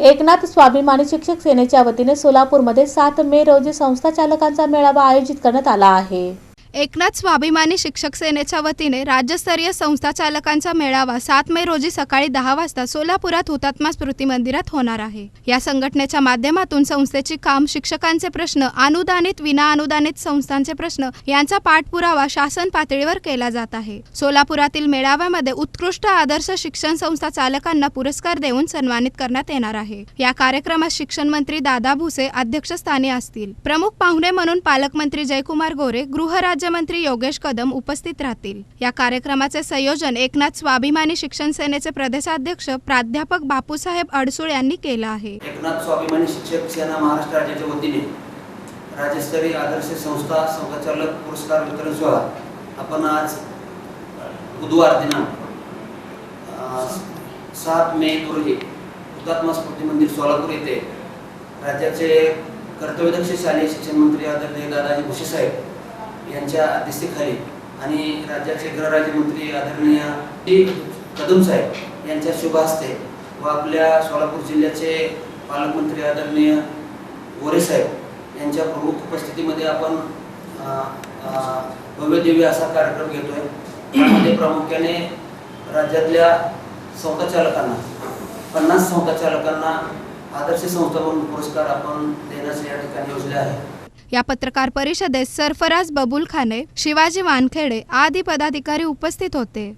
एकनाथ स्वाभिमानी शिक्षक सेनेच्या वतीने सोलापूरमध्ये सात मे रोजी संस्था चालकांचा मेळावा आयोजित करण्यात आला आहे. एकनाथ स्वाभिमानी शिक्षक सेनेच्या वतीने राज्यस्तरीय संस्था चालकांचा मेळावा सात मे रोजी सकाळी दहा वाजता सोलापुरात हुतात्मा स्मृती मंदिरात होणार आहे. या संघटनेच्या माध्यमातून संस्थेची काम शिक्षकांचे प्रश्न अनुदानित विना अनुदानित संस्थांचे प्रश्न यांचा पाठपुरावा शासन पातळीवर केला जात आहे. सोलापुरातील मेळाव्यामध्ये उत्कृष्ट आदर्श शिक्षण संस्था चालकांना पुरस्कार देऊन सन्मानित करण्यात येणार आहे. या कार्यक्रमात शिक्षण मंत्री दादा भुसे अध्यक्षस्थानी असतील. प्रमुख पाहुणे म्हणून पालकमंत्री जयकुमार गोरे राज्यमंत्री योगेश कदम उपस्थित राहतील. या कार्यक्रमाचे संयोजन एकनाथ स्वाभिमानी शिक्षण सेनेचे प्रदेशाध्यक्ष प्राध्यापक बापूसाहेब अडसूळ यांनी केलं आहे. एकनाथ स्वाभिमानी शिक्षक सेना महाराष्ट्र राज्याच्या वतीने राज्यस्तरीय आदर्श संस्था संघचालक पुरस्कार वितरण सोहळा आपण आज बुधवार दिनांक सात मे रोजी हुतात्मा स्मृती मंदिर सोलापूर येथे राज्याचे कर्तव्यदक्ष शालेय शिक्षण मंत्री आदरणीय दादाजी भुसे साहेब यांच्या अध्यक्षतेखाली आणि राज्याचे गृहराज्यमंत्री आदरणीय टी. कदम साहेब यांच्या शुभ हस्ते व आपल्या सोलापूर जिल्ह्याचे पालकमंत्री आदरणीय गोरे साहेब यांच्या प्रमुख उपस्थितीमध्ये आपण भव्यदेवी असा कार्यक्रम घेतोय. यामध्ये प्रामुख्याने राज्यातल्या संस्था चालकांना पन्नास संस्था चालकांना आदर्श संस्था म्हणून पुरस्कार आपण देण्यास या ठिकाणी योजले आहे. या पत्रकार परिषदेत सरफराज बबुल खाने शिवाजी वानखेडे आदी पदाधिकारी उपस्थित होते.